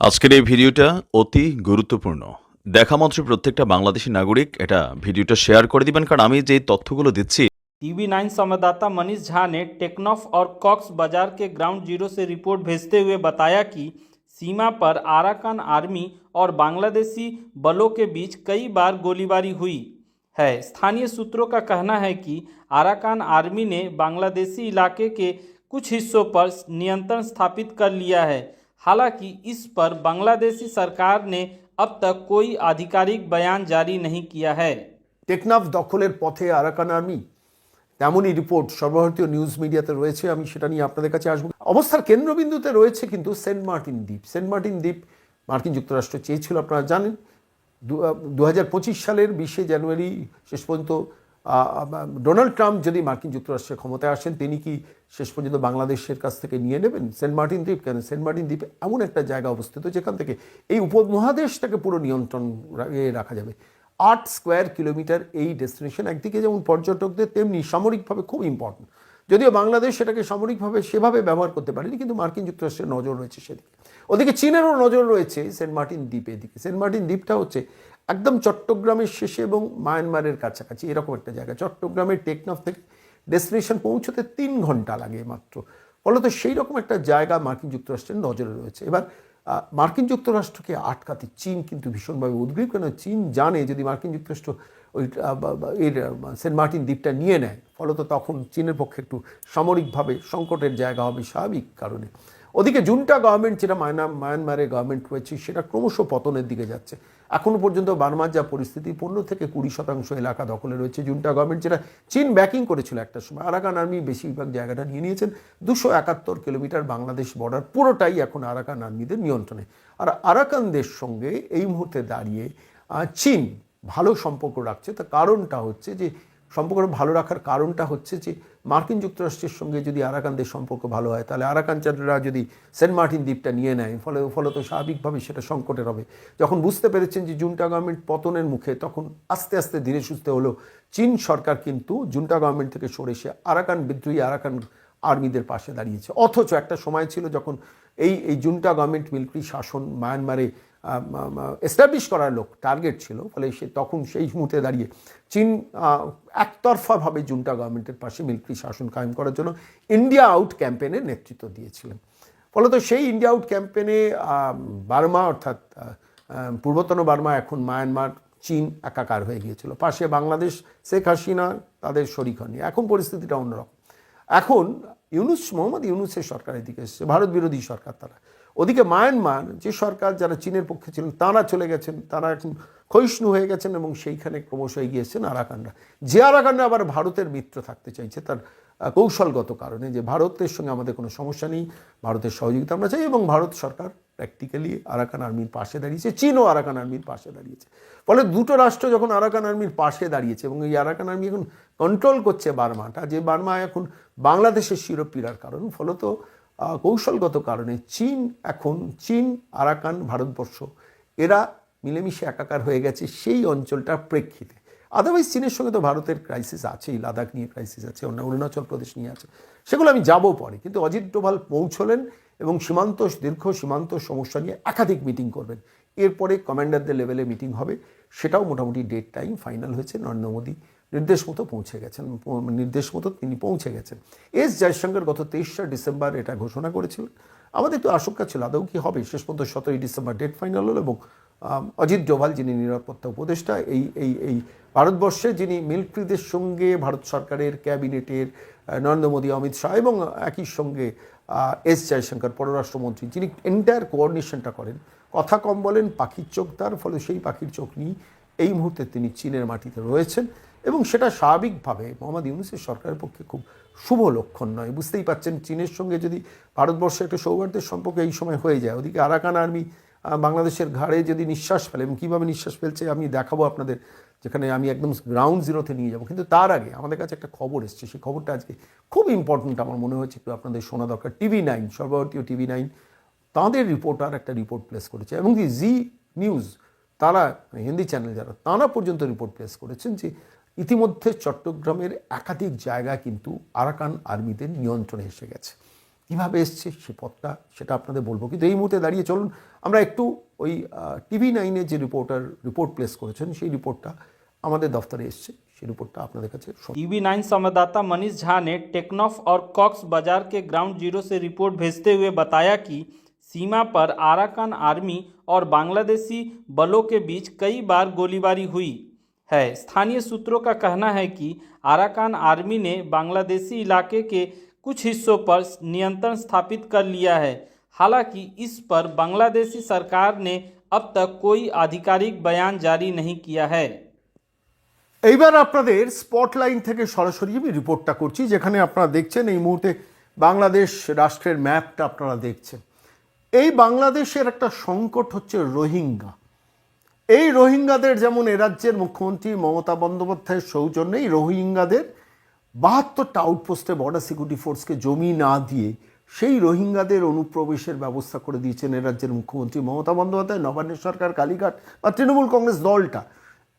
আজকের এই ভিডিওটা অতি গুরুত্বপূর্ণ দেখা মাত্র প্রত্যেকটা বাংলাদেশি নাগরিক এটা ভিডিওটা শেয়ার করে দিবেন কারণ আমি যে তথ্যগুলো দিচ্ছি टीवी नाइन संवाददाता मनीष झा ने टेक्नॉफ और कॉक्स बाजार के ग्राउंड जीरो से रिपोर्ट भेजते हुए बताया कि सीमा पर आराकान आर्मी और बांग्लादेशी बलों के बीच कई बार गोलीबारी हुई है स्थानीय सूत्रों का कहना है कि आराकान आर्मी ने बांग्लादेशी इलाके के कुछ हिस्सों पर नियंत्रण स्थापित कर लिया है हालांकि इस पर बांग्लादेशी सरकार ने अब तक कोई आधिकारिक बयान जारी नहीं किया है টেকনাফ দখলের পথে আরাকান আর্মি তেমনই রিপোর্ট সর্বভারতীয় নিউজ মিডিয়াতে রয়েছে আমি সেটা নিয়ে আপনাদের কাছে আসবো অবস্থার কেন্দ্রবিন্দুতে রয়েছে কিন্তু সেন্ট মার্টিন দ্বীপ সেন্ট মার্টিন দ্বীপ মার্কিন যুক্তরাষ্ট্র চেয়েছিল আপনারা জানেন দু হাজার পঁচিশ সালের বিশে জানুয়ারি শেষ পর্যন্ত আহ, ডোনাল্ড ট্রাম্প যদি মার্কিন যুক্তরাষ্ট্রের ক্ষমতায় আসেন, তিনি কি শেষ পর্যন্ত বাংলাদেশের কাছ থেকে নিয়ে নেবেন? সেন্ট মার্টিন দ্বীপ কেন? সেন্ট মার্টিন দ্বীপে এমন একটা জায়গা অবস্থিত যেখান থেকে এই উপমহাদেশটাকে পুরো নিয়ন্ত্রণ রাখা যাবে। আট স্কোয়ার কিলোমিটার এই ডেস্টিনেশন, একদিকে যেমন পর্যটকদের, তেমনি সামরিকভাবে খুব ইম্পর্টেন্ট যদিও বাংলাদেশ সেটাকে সামরিকভাবে সেভাবে ব্যবহার করতে পারেনি, কিন্তু মার্কিন যুক্তরাষ্ট্রের নজর রয়েছে সেদিকে। ওদিকে চীনেরও নজর রয়েছে সেন্ট মার্টিন দ্বীপের দিকে। সেন্ট মার্টিন দ্বীপটা হচ্ছে একদম চট্টগ্রামের শেষে এবং মায়ানমারের কাছাকাছি, এরকম একটা জায়গা। চট্টগ্রামের টেকনাফ থেকে ডেস্টিনেশন পৌঁছতে তিন ঘণ্টা লাগে মাত্র। ফলত সেই রকম একটা জায়গা মার্কিন যুক্তরাষ্ট্রের নজরে রয়েছে। এবার মার্কিন যুক্তরাষ্ট্রকে আটকাতে চীন কিন্তু ভীষণভাবে উদ্গ্রীব, কেন চীন জানে যদি মার্কিন যুক্তরাষ্ট্র ওই এর সেন্ট মার্টিন দ্বীপটা নিয়ে নেয়, ফলত তখন চীনের পক্ষে একটু সামরিকভাবে সংকটের জায়গা হবে স্বাভাবিক কারণে। ওদিকে জুনটা গভর্নমেন্ট যেটা মায়না, মায়ানমারের গভর্নমেন্ট রয়েছে, সেটা ক্রমশ পতনের দিকে যাচ্ছে। এখনও পর্যন্ত বার্মার যা পরিস্থিতি, পনেরো থেকে কুড়ি শতাংশ এলাকা দখলে রয়েছে জুনটা গভর্নমেন্ট যেটা চীন ব্যাকিং করেছিল একটা সময়। আরাকান আর্মি বেশিরভাগ জায়গাটা নিয়ে নিয়েছেন। দুশো একাত্তর কিলোমিটার বাংলাদেশ বর্ডার পুরোটাই এখন আরাকান আর্মিদের নিয়ন্ত্রণে। আর আরাকানদের সঙ্গে এই মুহূর্তে দাঁড়িয়ে চীন ভালো সম্পর্ক রাখছে। তার কারণটা হচ্ছে যে সম্পর্ক ভালো রাখার কারণটা হচ্ছে যে মার্কিন যুক্তরাষ্ট্রের সঙ্গে যদি আরাকানদের সম্পর্ক ভালো হয়, তাহলে আরাকানচাররা যদি সেন্ট মার্টিন দ্বীপটা নিয়ে নেয়, ফলে ফলত স্বাভাবিকভাবে সেটা সংকটের হবে। যখন বুঝতে পেরেছেন যে জুনটা গভর্নমেন্ট পতনের মুখে তখন আস্তে আস্তে ধীরে সুস্থে হলো, চীন সরকার কিন্তু জুনটা গভর্নমেন্ট থেকে সরে এসে আরাকান বিদ্রোহী আরাকান আর্মিদের পাশে দাঁড়িয়েছে। অথচ একটা সময় ছিল যখন এই এই জুনটা গভর্নমেন্ট মিলিটারি শাসন মায়ানমারে এস্টাবলিশ করার লোক টার্গেট ছিল, ফলে সে তখন সেই মুহূর্তে দাঁড়িয়ে চীন একতরফাভাবে জুনটা গভর্নমেন্টের পাশে মিলিটারি শাসন কায়েম করার জন্য ইন্ডিয়া আউট ক্যাম্পেনের নেতৃত্ব দিয়েছিলেন। ফলত সেই ইন্ডিয়া আউট ক্যাম্পেনে বার্মা অর্থাৎ পূর্বতন বার্মা, এখন মায়ানমার, চীন একাকার হয়ে গিয়েছিল। পাশে বাংলাদেশ, শেখ হাসিনা, তাদের শরিক হয়নি এখন পরিস্থিতিটা অন্যরকম। এখন ইউনুস, মোহাম্মদ ইউনুসের সরকারের দিকে এসেছে, ভারত বিরোধী সরকার তারা। ওদিকে মায়ানমার, যে সরকার যারা চীনের পক্ষে ছিলেন, তারা চলে গেছেন, তারা এখন ক্ষয়িষ্ণু হয়ে গেছেন এবং সেইখানে ক্রমশ এগিয়ে এসেছেন আরাকানরা। যে আরাকানরা আবার ভারতের মিত্র থাকতে চাইছে, তার কৌশলগত কারণে যে ভারতের সঙ্গে আমাদের কোনো সমস্যা নেই, ভারতের সহযোগিতা আমরা চাই এবং ভারত সরকার প্র্যাকটিক্যালি আরাকান আর্মির পাশে দাঁড়িয়েছে, চীনও আরাকান আর্মির পাশে দাঁড়িয়েছে। ফলে দুটো রাষ্ট্র যখন আরাকান আর্মির পাশে দাঁড়িয়েছে এবং এই আরাকান আর্মি এখন কন্ট্রোল করছে বার্মাটা, যে বার্মা এখন বাংলাদেশের শিরোপীড়ার কারণ, ফলত কৌশলগত কারণে চীন এখন, চীন, আরাকান, ভারতবর্ষ, এরা মিলেমিশে একাকার হয়ে গেছে সেই অঞ্চলটার প্রেক্ষিতে। আদারওয়াইজ চীনের সঙ্গে তো ভারতের ক্রাইসিস আছেই, লাদাখ নিয়ে ক্রাইসিস আছে, অন্য অরুণাচল প্রদেশ নিয়ে আছে। সেগুলো আমি যাব পরে, কিন্তু অজিত ডোভাল পৌঁছলেন এবং সীমান্ত, দীর্ঘ সীমান্ত সমস্যা নিয়ে একাধিক মিটিং করবেন। এরপরে কমান্ডারদের লেভেলে মিটিং হবে, সেটাও মোটামুটি ডেট টাইম ফাইনাল হয়েছে, নরেন্দ্র মোদী নির্দেশ মতো পৌঁছে গেছেন নির্দেশ মতো তিনি পৌঁছে গেছেন। এস জয়শঙ্কর গত তেইশে ডিসেম্বর এটা ঘোষণা করেছিলেন। আমাদের একটু আশঙ্কা ছিল, আদৌ কি হবে? শেষ পর্যন্ত সতেরোই ডিসেম্বর ডেট ফাইনাল হলো এবং অজিত ডোভাল যিনি নিরাপত্তা উপদেষ্টা, এই এই এই ভারতবর্ষে যিনি মিলিটারিদের সঙ্গে ভারত সরকারের ক্যাবিনেটের নরেন্দ্র মোদী, অমিত শাহ এবং একই সঙ্গে এস জয়শঙ্কর পররাষ্ট্রমন্ত্রী যিনি এন্টায়ার কোঅর্ডিনেশনটা করেন। কথা কম বলেন, পাখির চোখ তার, ফলে সেই পাখির চোখ নিয়ে এই মুহূর্তে তিনি চীনের মাটিতে রয়েছেন। এবং সেটা স্বাভাবিকভাবে মোহাম্মদ ইউনুসের সরকারের পক্ষে খুব শুভ লক্ষণ নয়। বুঝতেই পাচ্ছেন চীনের সঙ্গে যদি ভারতবর্ষে একটা সৌহার্দ্যের সম্পর্ক এই সময় হয়ে যায়, ওদিকে আরাকান আর্মি বাংলাদেশের ঘাড়ে যদি নিঃশ্বাস ফেলে, এবং কীভাবে নিঃশ্বাস ফেলছে আমি দেখাবো আপনাদের, যেখানে আমি একদম গ্রাউন্ড জিরোতে নিয়ে যাব। কিন্তু তার আগে আমাদের কাছে একটা খবর এসছে, সেই খবরটা আজকে খুব ইম্পর্ট্যান্ট আমার মনে হচ্ছে একটু আপনাদের শোনা দরকার। টিভি নাইন, সর্বভারতীয় টিভি নাইন, তাঁদের রিপোর্টার একটা রিপোর্ট প্লেস করেছে, এবং জি নিউজ, তারা, হিন্দি চ্যানেল যারা, তারা পর্যন্ত রিপোর্ট প্লেস করেছেন যে ইতিমধ্যে চট্টগ্রামের একাধিক জায়গা কিন্তু আরাকান আর্মিদের নিয়ন্ত্রণে এসে গেছে কীভাবে এসছে সে পথটা সেটা আপনাদের বলবো কিন্তু এই মুহূর্তে দাঁড়িয়ে চলুন আমরা একটু ওই টিভি নাইনে যে রিপোর্টার রিপোর্ট প্লেস করেছেন সেই রিপোর্টটা আমাদের দফতরে এসছে সেই রিপোর্টটা আপনাদের কাছে শোনাবো। टीवी नाइन संवाददाता मनीष झा ने टेक्नॉफ और कॉक्स बाजार के ग्राउंड जीरो से रिपोर्ट भेजते हुए बताया कि सीमा पर आराकान आर्मी और बांग्लादेशी बलों के बीच कई बार गोलीबारी हुई है स्थानीय सूत्रों का कहना है कि आराकान आर्मी ने बांग्लादेशी इलाके के कुछ हिस्सों पर नियंत्रण स्थापित कर लिया है हालांकि इस पर बांग्लादेशी सरकार ने अब तक कोई आधिकारिक बयान जारी नहीं किया है এইবার আপনাদের স্পটলাইন থেকে সরাসরি আমি রিপোর্টটা করছি যেখানে আপনারা দেখছেন এই মুহূর্তে বাংলাদেশ রাষ্ট্রের ম্যাপটা আপনারা দেখছেন এই বাংলাদেশের একটা সংকট হচ্ছে রোহিঙ্গা এই রোহিঙ্গাদের যেমন রাজ্যের মুখ্যমন্ত্রী মমতা বন্দ্যোপাধ্যায়ের সৌজন্যে এই রোহিঙ্গাদের বাহাত্তরটা আউটপোস্টে বর্ডার সিকিউরিটি ফোর্সকে জমি না দিয়ে সেই রোহিঙ্গাদের অনুপ্রবেশের ব্যবস্থা করে দিয়েছেন রাজ্যের মুখ্যমন্ত্রী মমতা বন্দ্যোপাধ্যায়, নবান্নের সরকার, কালীঘাট বা তৃণমূল কংগ্রেস দলটা।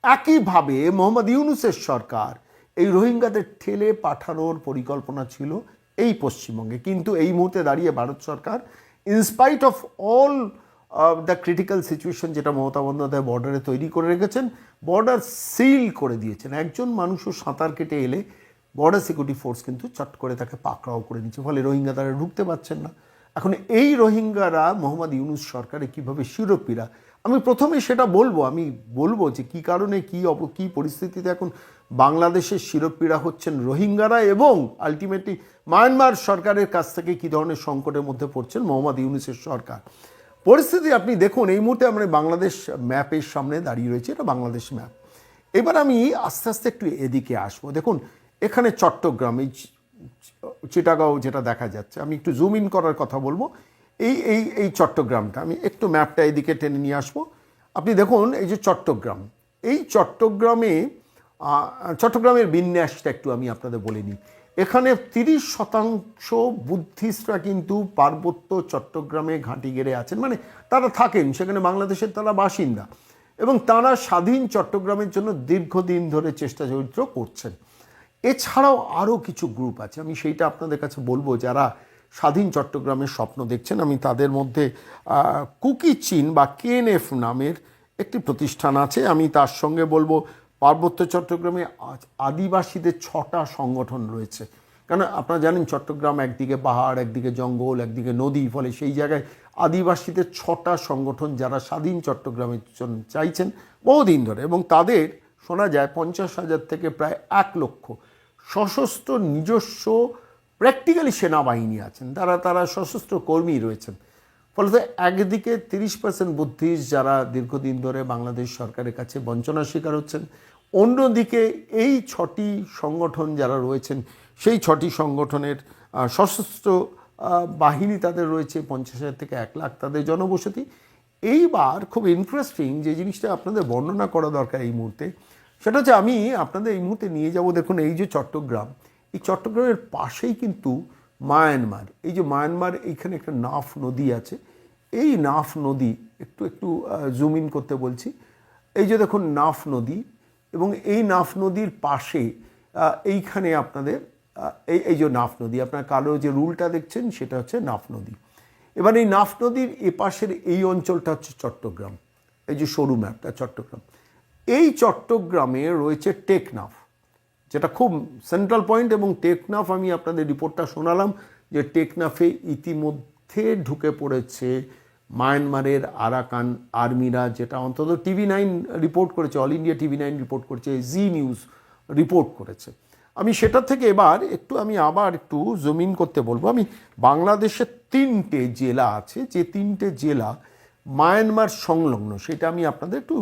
একইভাবে মোহাম্মদ ইউনুসের সরকার এই রোহিঙ্গাদের ঠেলে পাঠানোর পরিকল্পনা ছিল এই পশ্চিমবঙ্গে। কিন্তু এই মুহূর্তে দাঁড়িয়ে ভারত সরকার in spite of all the critical situation যেটা মমতা বন্দ্যোপাধ্যায় বর্ডারে তৈরি করে রেখেছেন বর্ডার সিল করে দিয়েছেন। একজন মানুষও সাঁতার কেটে এলে বর্ডার সিকিউরিটি ফোর্স কিন্তু চট করে তাকে পাকড়াও করে নিচ্ছে, ফলে রোহিঙ্গা তারা ঢুকতে পারছেন না। এখন এই রোহিঙ্গারা মোহাম্মদ ইউনুস সরকারে কীভাবে শিরোপীরা? আমি প্রথমে সেটা বলব, আমি বলব যে কি কারণে, কি অপ কী পরিস্থিতিতে এখন বাংলাদেশের শিরোপীড়া হচ্ছেন রোহিঙ্গারা এবং আলটিমেটলি মায়ানমার সরকারের কাছ থেকে কী ধরনের সংকটের মধ্যে পড়ছেন মোহাম্মদ ইউনুসের সরকার? পরিস্থিতি, আপনি দেখুন, এই মুহূর্তে আমরা বাংলাদেশ ম্যাপের সামনে দাঁড়িয়ে রয়েছে, এটা বাংলাদেশ ম্যাপ এবার আমি আস্তে আস্তে একটু এদিকে আসব। দেখুন, এখানে চট্টগ্রাম, এই চিটাগাঁও যেটা দেখা যাচ্ছে, আমি একটু জুম ইন করার কথা বলব। এই এই এই চট্টগ্রামটা, আমি একটু ম্যাপটা এদিকে টেনে নিয়ে আসব। আপনি দেখুন, এই যে চট্টগ্রাম, এই চট্টগ্রামে চট্টগ্রামের বিন্যাসটা একটু আমি আপনাদের বলে নিই। এখানে তিরিশ শতাংশ বুদ্ধিস্টরা কিন্তু পার্বত্য চট্টগ্রামে ঘাঁটি গেড়ে আছেন। মানে তারা থাকেন, সেখানে বাংলাদেশের তারা বাসিন্দা। এবং তারা স্বাধীন চট্টগ্রামের জন্য দীর্ঘদিন ধরে চেষ্টা চরিত্র করছেন। এছাড়াও আরও কিছু গ্রুপ আছে। আমি সেইটা আপনাদের কাছে বলব, যারা স্বাধীন চট্টগ্রামের স্বপ্ন দেখছেন। আমি তাদের মধ্যে কুকি চীন বা কেএনএফ নামের একটি প্রতিষ্ঠান আছে। আমি তার সঙ্গে বলব পার্বত্য চট্টগ্রামে আদিবাসীদের ছটা সংগঠন রয়েছে। কেন আপনারা জানেন চট্টগ্রাম একদিকে পাহাড়, একদিকে জঙ্গল, একদিকে নদী, ফলে সেই জায়গায় আদিবাসীদের ছটা সংগঠন যারা স্বাধীন চট্টগ্রামের জন্য চাইছেন বহুদিন ধরে এবং তাদের শোনা যায় পঞ্চাশ হাজার থেকে প্রায় এক লক্ষ সশস্ত্র নিজস্ব প্র্যাকটিক্যালি সেনাবাহিনী আছেন। তারা তারা সশস্ত্র কর্মী রয়েছেন। ফলত একদিকে তিরিশ পার্সেন্ট বুদ্ধিস্ট যারা দীর্ঘদিন ধরে বাংলাদেশ সরকারের কাছে বঞ্চনার শিকার হচ্ছেন অন্যদিকে এই ছটি সংগঠন যারা রয়েছেন, সেই ছটি সংগঠনের সশস্ত্র বাহিনী তাদের রয়েছে পঞ্চাশ হাজার থেকে এক লাখ তাদের জনবসতি। এইবার খুব ইন্টারেস্টিং যে জিনিসটা আপনাদের বর্ণনা করা দরকার এই মুহূর্তে, সেটা হচ্ছে আমি আপনাদের এই মুহূর্তে নিয়ে যাব দেখুন এই যে চট্টগ্রাম। এই চট্টগ্রামের পাশেই কিন্তু মায়ানমার। এই যে মায়ানমার, এইখানে একটা নাফ নদী আছে। এই নাফ নদী, একটু একটু জুম ইন করতে বলছি। এই যে দেখুন নাফ নদী এবং এই নাফ নদীর পাশে এইখানে আপনাদের এই এই যে নাফ নদী, আপনার কালো যে রুলটা দেখছেন, সেটা হচ্ছে নাফ নদী। এবার এই নাফ নদীর এপাশের এই অঞ্চলটা হচ্ছে চট্টগ্রাম। এই যে সরু ম্যাপটা, চট্টগ্রাম। এই চট্টগ্রামে রয়েছে টেকনাফ যেটা খুব সেন্ট্রাল পয়েন্ট এবং টেকনাফ আমি আপনাদের রিপোর্টটা শোনালাম যে টেকনাফে ইতিমধ্যে ঢুকে পড়েছে মায়ানমারের আরাকান আর্মিরা যেটা অন্তত টিভি নাইন রিপোর্ট করেছে all India TV nine report করেছে জি নিউজ রিপোর্ট করেছে। আমি সেটা থেকে এবার একটু, আমি আবার একটু জমিন করতে বলব। আমি বাংলাদেশের তিনটে জেলা আছে, যে তিনটে জেলা মায়ানমার সংলগ্ন, সেটা আমি আপনাদের একটু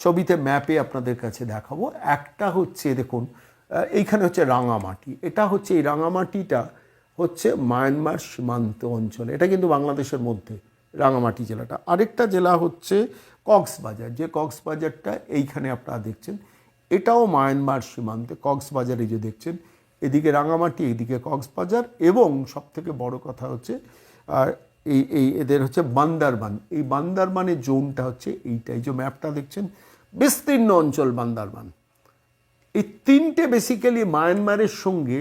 ছবিতে ম্যাপে আপনাদের কাছে দেখাবো। একটা হচ্ছে, দেখুন এইখানে হচ্ছে রাঙামাটি। এটা হচ্ছে, এই রাঙামাটিটা হচ্ছে মায়ানমার সীমান্ত অঞ্চল। এটা কিন্তু বাংলাদেশের মধ্যে। রাঙামাটি জেলাটা। আরেকটা জেলা হচ্ছে কক্সবাজার, যে কক্সবাজারটা এইখানে আপনারা দেখছেন। এটাও মায়ানমার সীমান্তে, কক্সবাজারে যে দেখছেন, এদিকে রাঙামাটি, এদিকে কক্সবাজার এবং সবথেকে বড় কথা হচ্ছে, আর এই এই এদের হচ্ছে বান্দারবান। এই বান্দারবানের জোনটা হচ্ছে এইটা এই যে ম্যাপটা দেখছেন, বিস্তীর্ণ অঞ্চল বান্দারবান। এই তিনটে বেসিক্যালি মায়ানমারের সঙ্গে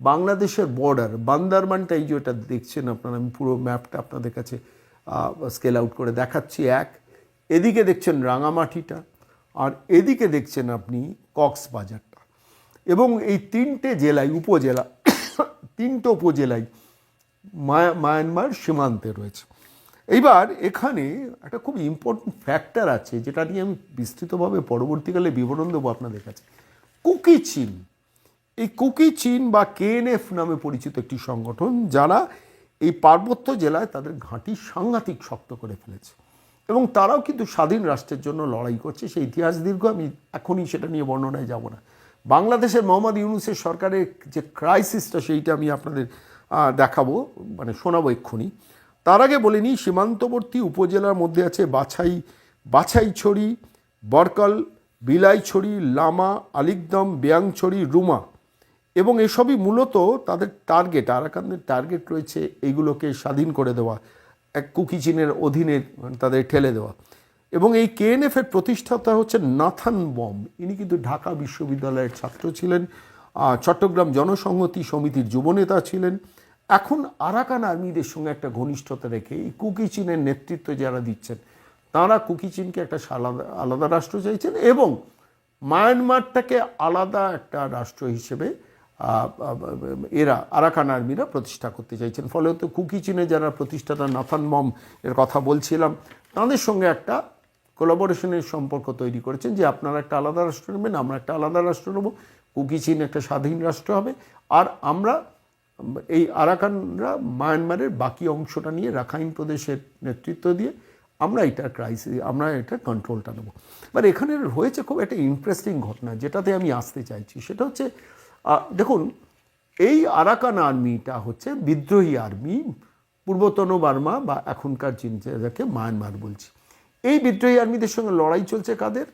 বাংলাদেশের বর্ডার বান্দারবানটা এই যে এটা দেখছেন আপনারা, আমি পুরো ম্যাপটা আপনাদের কাছে স্কেল আউট করে দেখাচ্ছি এক। এদিকে দেখছেন রাঙামাটিটা, আর এদিকে দেখছেন আপনি কক্সবাজারটা। এবং এই তিনটে জেলায়, উপজেলা, তিনটে উপজেলায় মায়া- মায়ানমার সীমান্তে রয়েছে। এইবার এখানে একটা খুব ইম্পর্টেন্ট ফ্যাক্টর আছে, যেটা নিয়ে আমি বিস্তৃতভাবে পরবর্তীকালে বিবরণ দেবো আপনাদের কাছে। কুকি চীন। এই কুকি চীন বা কেএনএফ নামে পরিচিত একটি সংগঠন, যারা এই পার্বত্য জেলায় তাদের ঘাঁটি সাংঘাতিক শক্ত করে ফেলেছে। এবং তারাও কিন্তু স্বাধীন রাষ্ট্রের জন্য লড়াই করছে। সেই ইতিহাস দীর্ঘ, আমি এখনই সেটা নিয়ে বর্ণনায় যাব না। বাংলাদেশের মোহাম্মদ ইউনুসের সরকারের যে ক্রাইসিসটা, সেইটা আমি আপনাদের দেখাবো মানে শোনাবো এক্ষুনি। তার আগে বলে নিই, সীমান্তবর্তী উপজেলার মধ্যে আছে বাছাই, বাছাইছড়ি, বরকল, বিলাইছড়ি, লামা, আলিকদম, ব্যাংছড়ি, রুমা। এবং এসবই মূলত তাদের টার্গেট আরাকানদের টার্গেট রয়েছে এইগুলোকে স্বাধীন করে দেওয়া, এক কুকি চীনের অধীনে তাদের ঠেলে দেওয়া। এবং এই কেএনএফ এর প্রতিষ্ঠাতা হচ্ছে নাথান বম। ইনি কিন্তু ঢাকা বিশ্ববিদ্যালয়ের ছাত্র ছিলেন চট্টগ্রাম জনসংহতি সমিতির যুবনেতা ছিলেন। এখন আরাকান আর্মিদের সঙ্গে একটা ঘনিষ্ঠতা রেখে এই কুকি চীনের নেতৃত্ব যারা দিচ্ছেন, তাঁরা কুকি চীনকে একটা আলাদা আলাদা রাষ্ট্র চাইছেন এবং মায়ানমারটাকে আলাদা একটা রাষ্ট্র হিসেবে এরা আরাকান আর্মিরা প্রতিষ্ঠা করতে চাইছেন। ফলে তো কুকি চীনে যারা প্রতিষ্ঠাতা নাথান মম এর কথা বলছিলাম, তাদের সঙ্গে একটা কোলাবোরেশনের সম্পর্ক তৈরি করেছেন যে আপনারা একটা আলাদা রাষ্ট্র নেবেন, আমরা একটা আলাদা রাষ্ট্র নেব, কুকি চীন একটা স্বাধীন রাষ্ট্র হবে। আর আমরা এই আরাকানরা মায়ানমারের বাকি অংশটা নিয়ে রাখাইন প্রদেশের নেতৃত্ব দিয়ে আমরা এটা ক্রাইসিস আমরা এটা কন্ট্রোলটা নেব। এবার এখানে হয়েছে খুব একটা ইন্টারেস্টিং ঘটনা যেটাতে আমি আসতে চাইছি। সেটা হচ্ছে দেখুন, এই আরাকান আর্মিটা হচ্ছে বিদ্রোহী আর্মি, পূর্বতন বার্মা বা এখনকার চীন যাকে মায়ানমার বলছি। এই বিদ্রোহী আর্মিদের সঙ্গে লড়াই চলছে কাদের?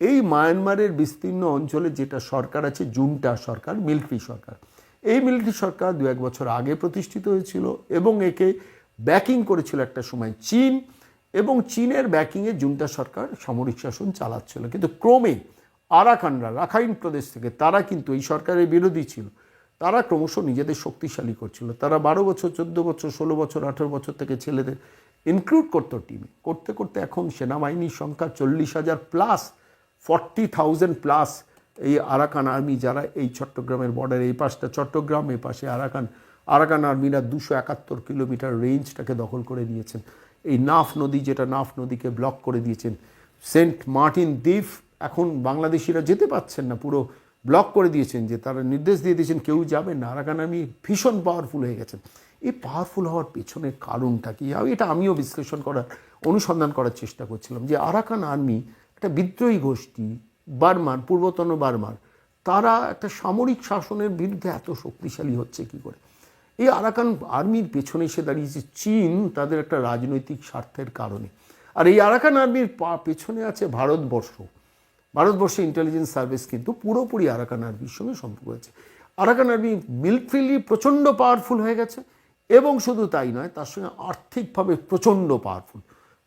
এই মায়ানমারের বিস্তীর্ণ অঞ্চলে যেটা সরকার আছে, জুনটা সরকার, মিলিটারি সরকার। এই মিলিটারি সরকার দু এক বছর আগে প্রতিষ্ঠিত হয়েছিল এবং একে ব্যাকিং করেছিল একটা সময় চীন এবং চীনের ব্যাকিংয়ে জুনটা সরকার সামরিক শাসন চালাচ্ছিল। কিন্তু ক্রমে আরাকানরা রাখাইন প্রদেশ থেকে তারা কিন্তু এই সরকারের বিরোধী ছিল। তারা ক্রমশ নিজেদের শক্তিশালী করছিল। তারা বারো বছর, চোদ্দ বছর, ষোলো বছর, আঠেরো বছর থেকে ছেলেদের ইনক্লুড করতো টিমে করতে করতে এখন সেনাবাহিনীর সংখ্যা চল্লিশ হাজার প্লাস ফর্টি থাউজেন্ড প্লাস এই আরাকান আর্মি যারা এই চট্টগ্রামের বর্ডারে এই পাশটা চট্টগ্রাম, এই পাশে আরাকান আরাকান আর্মিরা দুশো একাত্তর কিলোমিটার রেঞ্জটাকে দখল করে নিয়েছেন। এই নাফ নদী যেটা নাফ নদীকে ব্লক করে দিয়েছেন। সেন্ট মার্টিন দ্বীপ এখন বাংলাদেশিরা যেতে পাচ্ছেন না, পুরো ব্লক করে দিয়েছেন যে তারা নির্দেশ দিয়ে দিয়েছেন কেউ যাবে না। আরাকান আর্মি ভীষণ পাওয়ারফুল হয়ে গেছেন। এই পাওয়ারফুল হওয়ার পেছনের কারণটা কি? এটা আমিও বিশ্লেষণ করার, অনুসন্ধান করার চেষ্টা করছিলাম যে আরাকান আর্মি, একটা বিদ্রোহী গোষ্ঠী, বার্মার, পূর্বতন বার্মার, তারা একটা সামরিক শাসনের বিরুদ্ধে এত শক্তিশালী হচ্ছে কি করে? এই আরাকান আর্মির পেছনে এসে দাঁড়িয়েছে চীন, তাদের একটা রাজনৈতিক স্বার্থের কারণে। আর এই আরাকান আর্মির পা, পেছনে আছে ভারতবর্ষ। ভারতবর্ষে ইন্টেলিজেন্স সার্ভিস কিন্তু পুরোপুরি আরাকান আর্মির সঙ্গে সম্পর্ক আছে। আরাকান আর্মি মিলিটারিলি প্রচণ্ড পাওয়ারফুল হয়ে গেছে এবং শুধু তাই নয়, তার সঙ্গে আর্থিকভাবে প্রচণ্ড পাওয়ারফুল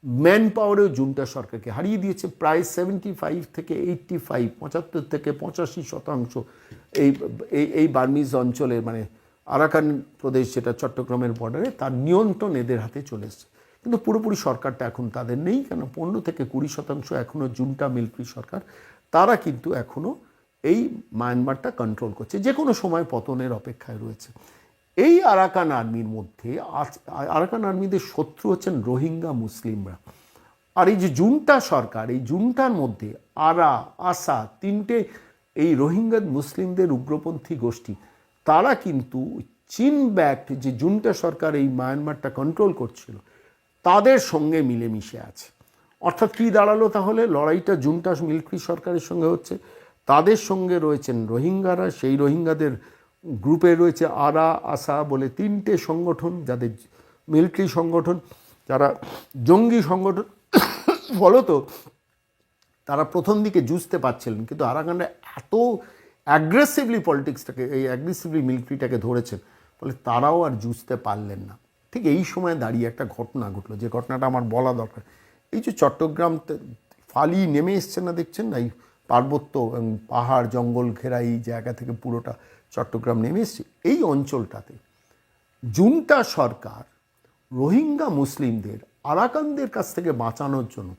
ম্যান পাওয়ারেও জুনটা সরকারকে হারিয়ে দিয়েছে, প্রায় সেভেন্টি ফাইভ থেকে এইট্টি ফাইভ পঁচাত্তর থেকে পঁচাশি শতাংশ এই এই এই বার্মিজ অঞ্চলের মানে আরাকান প্রদেশ, যেটা চট্টগ্রামের বর্ডারে তার নিয়ন্ত্রণ এদের হাতে চলে এসছে। কিন্তু পুরোপুরি সরকারটা এখন তাদের নেই, কেন পনেরো থেকে কুড়ি শতাংশ এখনও জুনটা মিলিটারি সরকার, তারা কিন্তু এখনও এই মায়ানমারটা কন্ট্রোল করছে, যে কোনো সময় পতনের অপেক্ষায় রয়েছে। এই আরাকান আর্মির মধ্যে আরাকান আর্মিদের শত্রু হচ্ছেন রোহিঙ্গা মুসলিমরা। আর এই যে জুনটা সরকার, এই জুনটার মধ্যে আরা আসা তিনটে এই রোহিঙ্গা মুসলিমদের উগ্রপন্থী গোষ্ঠী, তারা কিন্তু চীন ব্যাক্ট যে জুনটা সরকার এই মায়ানমারটা কন্ট্রোল করছিল তাদের সঙ্গে মিলেমিশে আছে। অর্থাৎ কী দাঁড়াল তাহলে? লড়াইটা জুনটা মিলিটারি সরকারের সঙ্গে হচ্ছে। তাদের সঙ্গে রয়েছেন রোহিঙ্গারা, সেই রোহিঙ্গাদের গ্রুপে রয়েছে আরা আসা বলে তিনটে সংগঠন, যাদের মিলিটারি সংগঠন, যারা জঙ্গি সংগঠন। ফলত তারা প্রথম দিকে জুঝতে পারছিলেন, কিন্তু আরাকানরা এত অ্যাগ্রেসিভলি পলিটিক্সটাকে এই অ্যাগ্রেসিভলি মিলিটারিটাকে ধরেছেন, ফলে তারাও আর জুঝতে পারলেন না। ঠিক এই সময় দাঁড়িয়ে একটা ঘটনা ঘটলো, যে ঘটনাটা আমার বলা দরকার। এই যে চট্টগ্রাম ফালি নেমে এসছে না দেখছেন? না এই পার্বত্য পাহাড়, জঙ্গল ঘেরা এই জায়গা থেকে পুরোটা চট্টগ্রাম নেমে এসছে। এই অঞ্চলটাতে জুনটা সরকার রোহিঙ্গা মুসলিমদের, আরাকানদের কাছ থেকে বাঁচানোর জন্য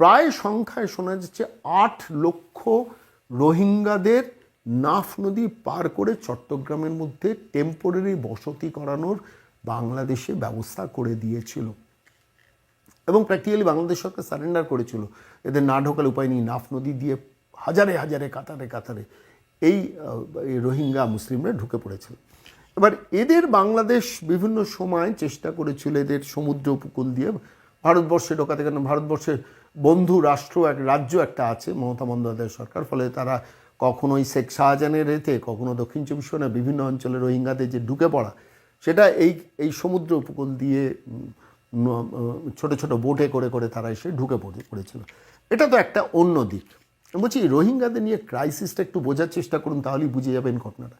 প্রায় সংখ্যায় শোনা যাচ্ছে আট লক্ষ রোহিঙ্গাদের নাফ নদী পার করে চট্টগ্রামের মধ্যে টেম্পোরারি বসতি করানোর বাংলাদেশে ব্যবস্থা করে দিয়েছিল। এবং প্র্যাকটিক্যালি বাংলাদেশ সরকার সারেন্ডার করেছিল। এদের না ঢোকালে উপায় নেই, নাফ নদী দিয়ে হাজারে হাজারে, কাতারে কাতারে এই রোহিঙ্গা মুসলিমরা ঢুকে পড়েছিল। এবার এদের বাংলাদেশ বিভিন্ন সময় চেষ্টা করেছিল এদের সমুদ্র উপকূল দিয়ে ভারতবর্ষে ঢোকাতে। কেন ভারতবর্ষের বন্ধু রাষ্ট্র, এক রাজ্য একটা আছে মমতা বন্দ্যোপাধ্যায় সরকার। ফলে তারা কখনোই শেখ শাহজাহানের এতে, কখনো দক্ষিণ চব্বিশ পরগনার বিভিন্ন অঞ্চলে রোহিঙ্গাদের যে ঢুকে পড়া সেটা এই এই সমুদ্র উপকূল দিয়ে ছোট ছোট বোটে করে করে তারা এসে ঢুকে পড়ে, পড়েছিল। এটা তো একটা অন্য দিক। বলছি রোহিঙ্গাদের নিয়ে ক্রাইসিসটা একটু বোঝার চেষ্টা করুন, তাহলেই বুঝে যাবেন ঘটনাটা।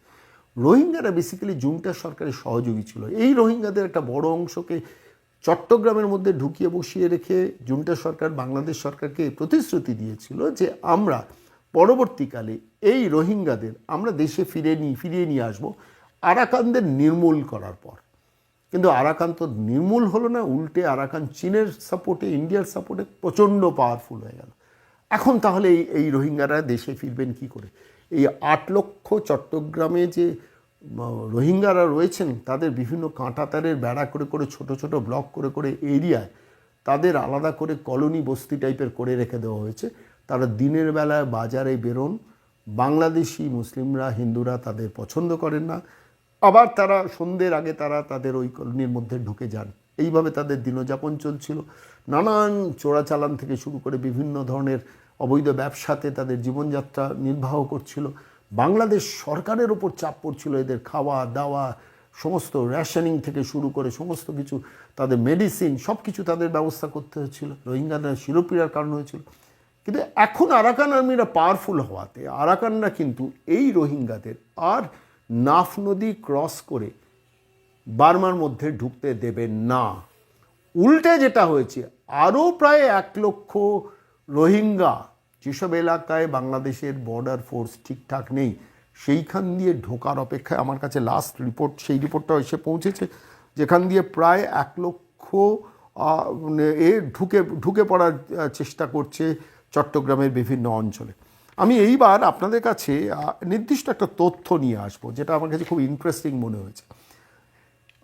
রোহিঙ্গারা বেসিক্যালি জুনটা সরকারের সহযোগী ছিল। এই রোহিঙ্গাদের একটা বড় অংশকে চট্টগ্রামের মধ্যে ঢুকিয়ে বসিয়ে রেখে জুনটা সরকার, বাংলাদেশ সরকারকে প্রতিশ্রুতি দিয়েছিল যে আমরা পরবর্তীকালে এই রোহিঙ্গাদের আমরা দেশে ফিরে নিয়ে ফিরিয়ে নিয়ে আসব। আরাকানদের নির্মূল করার পর। কিন্তু আরাকান তো নির্মূল হলো না, উল্টে আরাকান চীনের সাপোর্টে ইন্ডিয়ার সাপোর্টে প্রচণ্ড পাওয়ারফুল হয়ে গেল। এখন তাহলে এই এই রোহিঙ্গারা দেশে ফিরবেন কি করে? এই আট লক্ষ চট্টগ্রামে যে রোহিঙ্গারা রয়েছেন, তাদের বিভিন্ন কাঁটাতারের বেড়া করে করে, ছোট ছোট ব্লক করে করে এরিয়ায় তাদের আলাদা করে কলোনি বস্তি টাইপের করে রেখে দেওয়া হয়েছে। তারা দিনের বেলায় বাজারে বেরোন, বাংলাদেশি মুসলিমরা, হিন্দুরা তাদের পছন্দ করেন না। আবার তারা সন্ধ্যের আগে তারা তাদের ওই কলোনির মধ্যে ঢুকে যান। এইভাবে তাদের দিনযাপন চলছিল। নানান চোরাচালান থেকে শুরু করে বিভিন্ন ধরনের অবৈধ ব্যবসাতে তাদের জীবনযাত্রা নির্বাহ করছিল। বাংলাদেশ সরকারের ওপর চাপ পড়ছিল এদের খাওয়া, দাওয়া, সমস্ত রেশনিং থেকে শুরু করে সমস্ত কিছু, তাদের মেডিসিন সব কিছু তাদের ব্যবস্থা করতে হয়েছিল। রোহিঙ্গাদের শিরোপীড়ার কারণ হয়েছিল। কিন্তু এখন আরাকান আর্মিরা পাওয়ারফুল হওয়াতে, আরাকানরা কিন্তু এই রোহিঙ্গাদের আর নাফ নদী ক্রস করে বার্মার মধ্যে ঢুকতে দেবেন না। উল্টে যেটা হয়েছে আরও প্রায় এক লক্ষ রোহিঙ্গা, যেসব এলাকায় বাংলাদেশের বর্ডার ফোর্স ঠিকঠাক নেই, সেইখান দিয়ে ঢোকার অপেক্ষায় আমার কাছে লাস্ট রিপোর্ট সেই রিপোর্টটা এসে পৌঁছেছে, যেখান দিয়ে প্রায় এক লক্ষ মানে এ ঢুকে ঢুকে পড়ার চেষ্টা করছে চট্টগ্রামের বিভিন্ন অঞ্চলে। আমি এইবার আপনাদের কাছে নির্দিষ্ট একটা তথ্য নিয়ে আসব, যেটা আমার কাছে খুব ইন্টারেস্টিং মনে হয়েছে।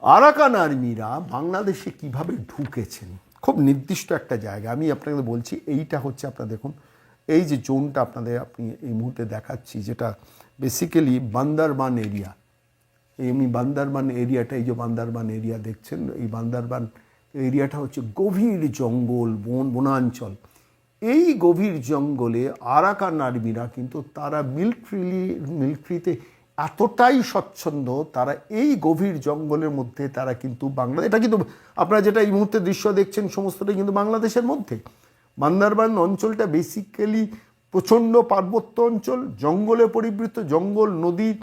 আরাকান আর্মিরা বাংলাদেশে কীভাবে ঢুকেছেন? খুব নির্দিষ্ট একটা জায়গা। আমি আপনাকে বলছি, এইটা হচ্ছে আপনারা দেখুন, এই যে জোনটা আপনাদের, আপনি এই মুহূর্তে দেখাচ্ছি, যেটা বেসিক্যালি বান্দারবান এরিয়া এই আমি বান্দারবান এরিয়াটা এই যে বান্দারবান এরিয়া দেখছেন, এই বান্দারবান এরিয়াটা হচ্ছে গভীর জঙ্গল, বন, বনাঞ্চল। এই গভীর জঙ্গলে আরাকান আর্মিরা কিন্তু তারা মিলিটারিলি, মিলিটারিতে এতটাই স্বচ্ছন্দ, তারা এই গভীর জঙ্গলের মধ্যে তারা কিন্তু বাংলা, এটা কিন্তু আপনারা যেটা এই মুহূর্তে দৃশ্য দেখছেন, সমস্তটাই কিন্তু বাংলাদেশের মধ্যে। বান্দারবান অঞ্চলটা বেসিক্যালি প্রচণ্ড পার্বত্য অঞ্চল, জঙ্গলে পরিবৃত জঙ্গল, নদী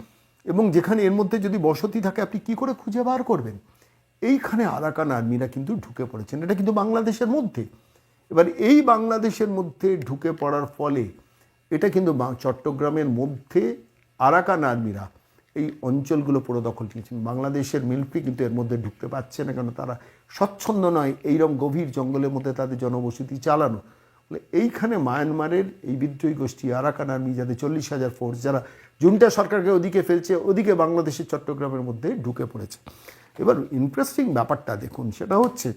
এবং যেখানে এর মধ্যে যদি বসতি থাকে, আপনি কি করে খুঁজে বার করবেন? এইখানে আরাকান আর্মিরা কিন্তু ঢুকে পড়েছেন। এটা কিন্তু বাংলাদেশের মধ্যে। এবার এই বাংলাদেশের মধ্যে ঢুকে পড়ার ফলে এটা কিন্তু চট্টগ্রামের মধ্যে আরাকান আর্মিরা এই অঞ্চলগুলো পুরো দখল নিয়েছেন বাংলাদেশের মিলিটারি কিন্তু এর মধ্যে ঢুকতে পারছে না কেন তারা স্বচ্ছন্দ নয়, এইরকম গভীর জঙ্গলের মধ্যে তাদের জনবসতি চালানো। এইখানে মায়ানমারের এই বিদ্রোহী গোষ্ঠী আরাকান আর্মি, যাদের চল্লিশ হাজার ফোর্স, যারা জুনটা সরকারকে ওদিকে ফেলছে, ওদিকে বাংলাদেশের চট্টগ্রামের মধ্যে ঢুকে পড়েছে। এবার ইন্টারেস্টিং ব্যাপারটা দেখুন, সেটা হচ্ছে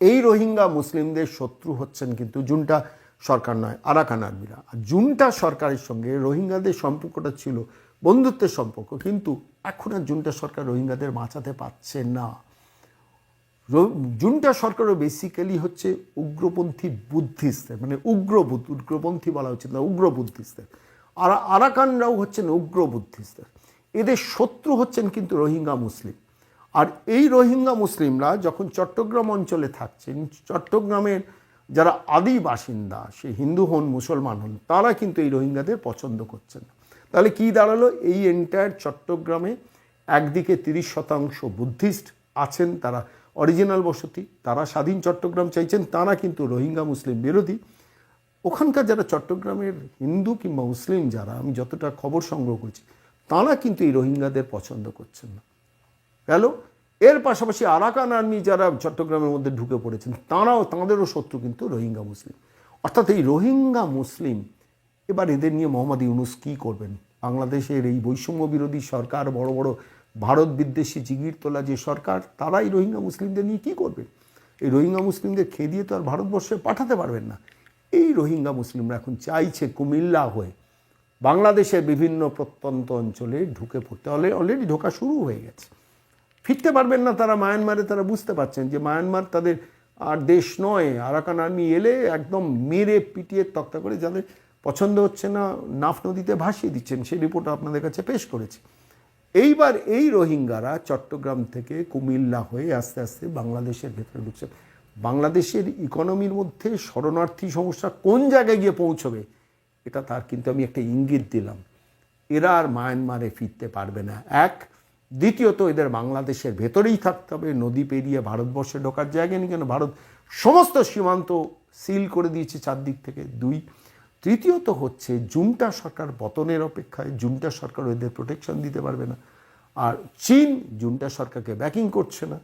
এই রোহিঙ্গা মুসলিমদের শত্রু হচ্ছেন কিন্তু জুনটা সরকার নয়, আরাকান আর্মিরা আর জুনটা সরকারের সঙ্গে রোহিঙ্গাদের সম্পর্কটা ছিল বন্ধুত্বের সম্পর্ক, কিন্তু এখন আর জুনটা সরকার রোহিঙ্গাদের বাঁচাতে পারছে না। জুনটা সরকারও বেসিক্যালি হচ্ছে উগ্রপন্থী বুদ্ধিস্টের মানে উগ্র উগ্রপন্থী বলা উচিত না উগ্র বুদ্ধিস্টের আর আরাকানরাও হচ্ছেন উগ্র বুদ্ধিস্টের এদের শত্রু হচ্ছেন কিন্তু রোহিঙ্গা মুসলিম। আর এই রোহিঙ্গা মুসলিমরা যখন চট্টগ্রাম অঞ্চলে থাকছেন, চট্টগ্রামের যারা আদি বাসিন্দা সে হিন্দু হন, মুসলমান হন, তারা কিন্তু এই রোহিঙ্গাদের পছন্দ করছেন তাহলে কি দাঁড়াল? এই এন্টায়ার চট্টগ্রামে একদিকে তিরিশ শতাংশ বুদ্ধিস্ট আছেন, তারা অরিজিনাল বসতি, তারা স্বাধীন চট্টগ্রাম চাইছেন, তারা কিন্তু রোহিঙ্গা মুসলিম বিরোধী। ওখানকার যারা চট্টগ্রামের হিন্দু কিংবা মুসলিম যারা, আমি যতটা খবর সংগ্রহ করছি, তাঁরা কিন্তু এই রোহিঙ্গাদের পছন্দ করছেন না। গেল। এর পাশাপাশি আরাকান আর্মি যারা চট্টগ্রামের মধ্যে ঢুকে পড়েছেন, তাঁরাও, তাঁদেরও শত্রু কিন্তু রোহিঙ্গা মুসলিম। অর্থাৎ এই রোহিঙ্গা মুসলিম, এবার এদের নিয়ে মোহাম্মদ ইউনুস কী করবেন? বাংলাদেশের এই বৈষম্য বিরোধী সরকার, বড় বড় ভারত বিদ্বেষী, জিগির তোলা যে সরকার, তারাই রোহিঙ্গা মুসলিমদের নিয়ে কী করবে? এই রোহিঙ্গা মুসলিমদের খেয়ে দিয়ে তো আর ভারতবর্ষে পাঠাতে পারবেন না। এই রোহিঙ্গা মুসলিমরা এখন চাইছে কুমিল্লা হয়ে বাংলাদেশের বিভিন্ন প্রত্যন্ত অঞ্চলে ঢুকে পড়তে। হলে অলরেডি ঢোকা শুরু হয়ে গেছে। ফিরতে পারবেন না তারা মায়ানমারে, তারা বুঝতে পারছেন যে মায়ানমার তাদের আর দেশ নয়। আরাকান আর্মি এলে একদম মেরে পিটিয়ে তক্তা করে যাদের পছন্দ হচ্ছে না, নাফ নদীতে ভাসিয়ে দিচ্ছেন। সেই রিপোর্ট আপনাদের কাছে পেশ করেছি। এইবার এই রোহিঙ্গারা চট্টগ্রাম থেকে কুমিল্লা হয়ে আস্তে আস্তে বাংলাদেশের ভেতরে ঢুকছে বাংলাদেশের ইকোনমির মধ্যে শরণার্থী সমস্যা কোন জায়গায় গিয়ে পৌঁছবে, এটা তার কিন্তু আমি একটা ইঙ্গিত দিলাম। এরা আর মায়ানমারে ফিরতে পারবে না। এক দ্বিতীয়ত এদের বাংলাদেশের ভেতরেই থাকতে হবে। নদী পেরিয়ে ভারতবর্ষে ঢোকার জায়গা নেই কেন? ভারত সমস্ত সীমান্ত সিল করে দিয়েছে চারদিক থেকে। দুই, তৃতীয়ত হচ্ছে জুমটা সরকার পতনের অপেক্ষায়। জুমটা সরকার এদের প্রোটেকশন দিতে পারবে না। আর চীন, জুমটা সরকারকে ব্যাকিং করছে না।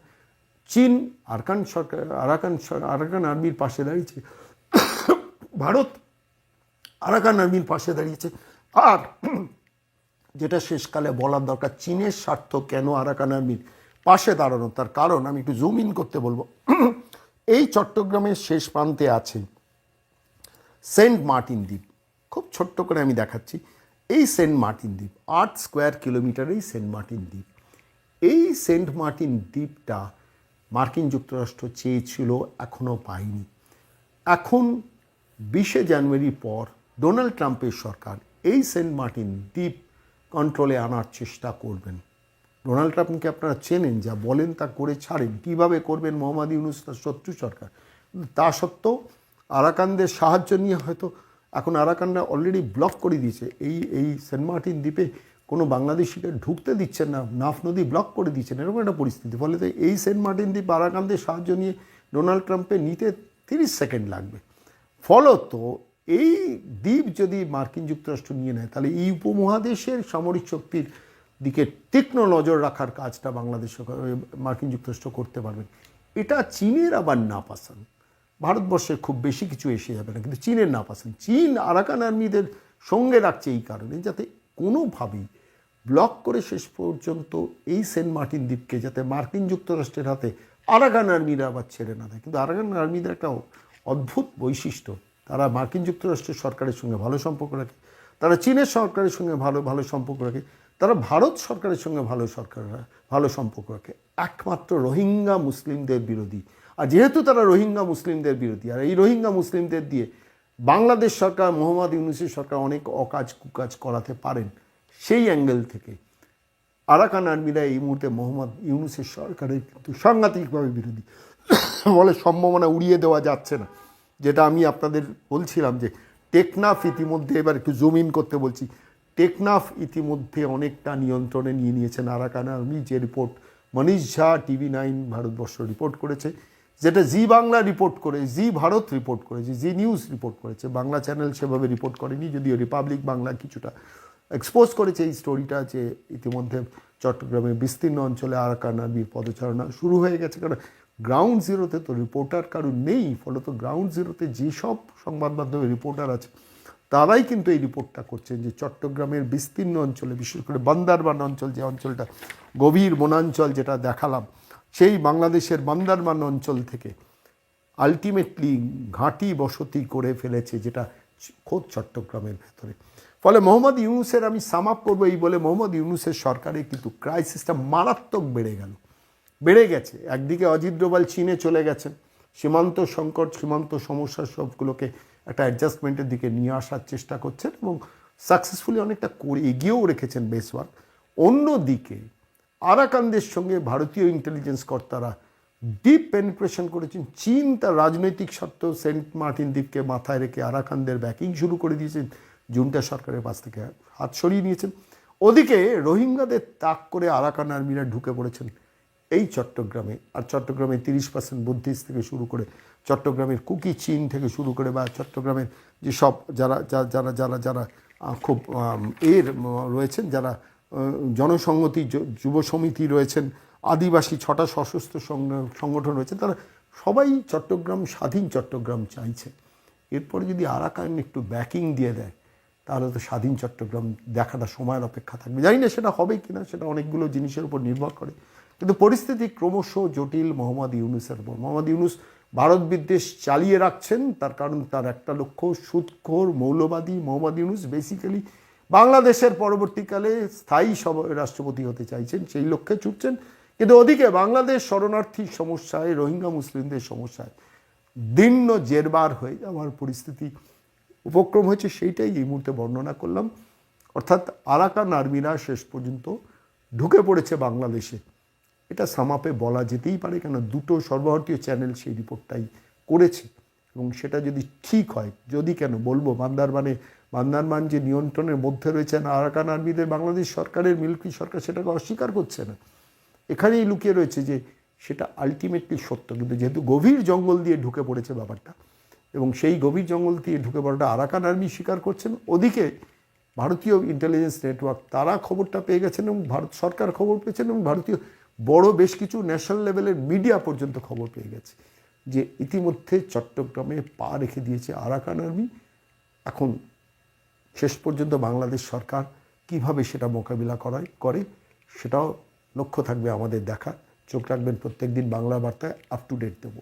চীন, আরকান সরকার, আরাকান আরাকান আর্মির পাশে দাঁড়িয়েছে। ভারত আরাকান আর্মির পাশে দাঁড়িয়েছে। আর যেটা শেষকালে বলার দরকার, চীনের স্বার্থ কেন আরাকান আর্মির পাশে দাঁড়ানো তার কারণ আমি একটু জুম ইন করতে বলব। এই চট্টগ্রামের শেষ প্রান্তে আছে সেন্ট মার্টিন দ্বীপ। খুব ছোট্ট করে আমি দেখাচ্ছি। এই সেন্ট মার্টিন দ্বীপ, আট স্কোয়ার কিলোমিটারেই সেন্ট মার্টিন দ্বীপ। এই সেন্ট মার্টিন দ্বীপটা মার্কিন যুক্তরাষ্ট্র চেয়েছিল এখনও পায়নি। এখন বিশে জানুয়ারির পর ডোনাল্ড ট্রাম্পের সরকার এই সেন্ট মার্টিন দ্বীপ কন্ট্রোলে আনার চেষ্টা করবেন। ডোনাল্ড ট্রাম্পকে আপনারা চেনেন, যা বলেন তা করে ছাড়েন। কীভাবে করবেন মোহাম্মদ ইউনুস, তার শত্রু সরকার? তা সত্ত্বেও আরাকানদের সাহায্য নিয়ে হয়তো এখন আরাকানরা অলরেডি ব্লক করে দিয়েছে। এই এই সেন্ট মার্টিন দ্বীপে কোনো বাংলাদেশিকে ঢুকতে দিচ্ছেন না, নাফ নদী ব্লক করে দিচ্ছেন, এরকম একটা পরিস্থিতি। ফলে তো এই সেন্ট মার্টিন দ্বীপ আরাকানদের সাহায্য নিয়ে ডোনাল্ড ট্রাম্পের নিতে তিরিশ সেকেন্ড লাগবে। ফলত এই দ্বীপ যদি মার্কিন যুক্তরাষ্ট্র নিয়ে নেয়, তাহলে এই উপমহাদেশের সামরিক শক্তির দিকে তীক্ষ্ণ নজর রাখার কাজটা বাংলাদেশ মার্কিন যুক্তরাষ্ট্র করতে পারবেন এটা চীনের আবার না পাসান ভারতবর্ষের খুব বেশি কিছু এসে যাবে না, কিন্তু চীনের না পাসান চীন আরাকান আর্মিদের সঙ্গে রাখছে এই কারণে, যাতে কোনোভাবেই ব্লক করে শেষ পর্যন্ত এই সেন্ট মার্টিন দ্বীপকে, যাতে মার্কিন যুক্তরাষ্ট্রের হাতে আরাকান আর্মিরা আবার ছেড়ে না দেয়। কিন্তু আরাকান আর্মিদের একটা অদ্ভুত বৈশিষ্ট্য তারা মার্কিন যুক্তরাষ্ট্রের সরকারের সঙ্গে ভালো সম্পর্ক রাখে, তারা চীনের সরকারের সঙ্গে ভালো ভালো সম্পর্ক রাখে, তারা ভারত সরকারের সঙ্গে ভালো সরকার, ভালো সম্পর্ক রাখে। একমাত্র রোহিঙ্গা মুসলিমদের বিরোধী। আর যেহেতু তারা রোহিঙ্গা মুসলিমদের বিরোধী, আর এই রোহিঙ্গা মুসলিমদের দিয়ে বাংলাদেশ সরকার, মোহাম্মদ ইউনুসের সরকার অনেক অকাজ কুকাজ করাতে পারেন, সেই অ্যাঙ্গেল থেকে আরাকান আর্মিরা এই মুহূর্তে মোহাম্মদ ইউনুসের সরকারের কিন্তু সাংঘাতিকভাবে বিরোধী। বলে সম্ভাবনা উড়িয়ে দেওয়া যাচ্ছে না। যেটা আমি আপনাদের বলছিলাম যে টেকনাফ ইতিমধ্যে, এবার একটু জুম ইন করতে বলছি, টেকনাফ ইতিমধ্যে অনেকটা নিয়ন্ত্রণে নিয়ে নিয়েছেন আরাকান আর্মি, যে report Manish Jha, TV nine Bharatvarsh report করেছে, যেটা জি বাংলা রিপোর্ট করে, জি ভারত রিপোর্ট করেছে, জি নিউজ রিপোর্ট করেছে। বাংলা চ্যানেল সেভাবে রিপোর্ট করেনি, যদিও রিপাবলিক বাংলা কিছুটা এক্সপোজ করেছে এই স্টোরিটা যে ইতিমধ্যে চট্টগ্রামের বিস্তীর্ণ অঞ্চলে আরাকান আর্মির পদচারণা শুরু হয়ে গেছে। কারণ গ্রাউন্ড জিরোতে তো রিপোর্টার কারও নেই, ফলত গ্রাউন্ড জিরোতে যেসব সংবাদ মাধ্যমে রিপোর্টার আছে, তারাই কিন্তু এই রিপোর্টটা করছেন যে চট্টগ্রামের বিস্তীর্ণ অঞ্চলে, বিশেষ করে বান্দারবান অঞ্চল, যে অঞ্চলটা গভীর বনাঞ্চল যেটা দেখালাম, সেই বাংলাদেশের বান্দারবান অঞ্চল থেকে আলটিমেটলি ঘাঁটি বসতি করে ফেলেছে যেটা খোদ চট্টগ্রামের ভেতরে। ফলে মোহাম্মদ ইউনুসের আমি সামাপ করব এই বলে মোহাম্মদ ইউনুসের সরকারে কিন্তু ক্রাইসিসটা মারাত্মক বেড়ে গেল। বেড়ে গেছে। একদিকে অজিত ডোভাল চীনে চলে গেছেন। সীমান্ত সংকট, সীমান্ত সমস্যা সবগুলোকে একটা অ্যাডজাস্টমেন্টের দিকে নিয়ে আসার চেষ্টা করছেন এবং সাকসেসফুলি অনেকটা করে এগিয়েও রেখেছেন বেসওয়ার্ক অন্যদিকে আরাকানদের সঙ্গে ভারতীয় ইন্টেলিজেন্স কর্তারা ডিপ পেনিট্রেশন করেছেন। চীন তার রাজনৈতিক স্বার্থ সেন্ট মার্টিন দ্বীপকে মাথায় রেখে আরাকানদের ব্যাকিং শুরু করে দিয়েছেন। জুনটা সরকারের পাশ থেকে হাত সরিয়ে নিয়েছেন। ওদিকে রোহিঙ্গাদের তাক করে আরাকান আর্মিরা ঢুকে পড়েছেন। এই চট্টগ্রামে, আর চট্টগ্রামে তিরিশ পার্সেন্ট বুদ্ধিস্ট থেকে শুরু করে চট্টগ্রামের কুকি চীন থেকে শুরু করে বা চট্টগ্রামের যেসব যারা যারা যারা যারা খুব এর রয়েছেন, যারা জনসংহতি যুব সমিতি রয়েছেন, আদিবাসী ছটা সশস্ত্র সংগ- সংগঠন রয়েছে তারা সবাই চট্টগ্রাম, স্বাধীন চট্টগ্রাম চাইছে। এরপরে যদি আরাকান একটু ব্যাকিং দিয়ে দেয়, তাহলে তো স্বাধীন চট্টগ্রাম দেখাটা সময়ের অপেক্ষা থাকবে। জানি না সেটা হবে কি না সেটা অনেকগুলো জিনিসের উপর নির্ভর করে। কিন্তু পরিস্থিতি ক্রমশ জটিল। মোহাম্মদ ইউনুসের উপর মোহাম্মদ ইউনুস ভারত বিদ্বেষ চালিয়ে রাখছেন। তার কারণ তার একটা লক্ষ্য সুদখোর মৌলবাদী মোহাম্মদ ইউনুস বেসিক্যালি বাংলাদেশের পরবর্তীকালে স্থায়ী সব রাষ্ট্রপতি হতে চাইছেন, সেই লক্ষ্যে ছুটছেন। কিন্তু ওদিকে বাংলাদেশ শরণার্থী সমস্যায়, রোহিঙ্গা মুসলিমদের সমস্যায় দীর্ণ জেরবার হয়ে যাওয়ার পরিস্থিতি উপক্রম হয়েছে, সেইটাই এই মুহূর্তে বর্ণনা করলাম। অর্থাৎ আরাকান আর্মিরা শেষ পর্যন্ত ঢুকে পড়েছে বাংলাদেশে। এটা সামাপে বলা যেতেই পারে, কেন দুটো সর্বভারতীয় চ্যানেল সেই রিপোর্টটাই করেছে। এবং সেটা যদি ঠিক হয়, যদি কেন বলব, বান্দারবানে, বান্দারবান যে নিয়ন্ত্রণের মধ্যে রয়েছেন আরাকান আর্মিদের, বাংলাদেশ সরকারের মিলিটারি সরকার সেটাকে অস্বীকার করছে না। এখানেই লুকিয়ে রয়েছে যে সেটা আলটিমেটলি সত্য, কিন্তু যেহেতু গভীর জঙ্গল দিয়ে ঢুকে পড়েছে ব্যাপারটা, এবং সেই গভীর জঙ্গল দিয়ে ঢুকে পড়াটা আরাকান আর্মি স্বীকার করছেন, ওদিকে ভারতীয় ইন্টেলিজেন্স নেটওয়ার্ক তারা খবরটা পেয়ে গেছেন এবং ভারত সরকার খবর পেয়েছেন এবং ভারতীয় বড় বেশ কিছু ন্যাশনাল লেভেলের মিডিয়া পর্যন্ত খবর পেয়ে গেছে, যে ইতিমধ্যে চট্টগ্রামে পা রেখে দিয়েছে আরাকান আর্মি এখন শেষ পর্যন্ত বাংলাদেশ সরকার কীভাবে সেটা মোকাবিলা করায়, করে, সেটাও লক্ষ্য থাকবে আমাদের দেখা। চোখ রাখবেন প্রত্যেকদিন বাংলা বার্তায় আপ টু ডেট দেবো।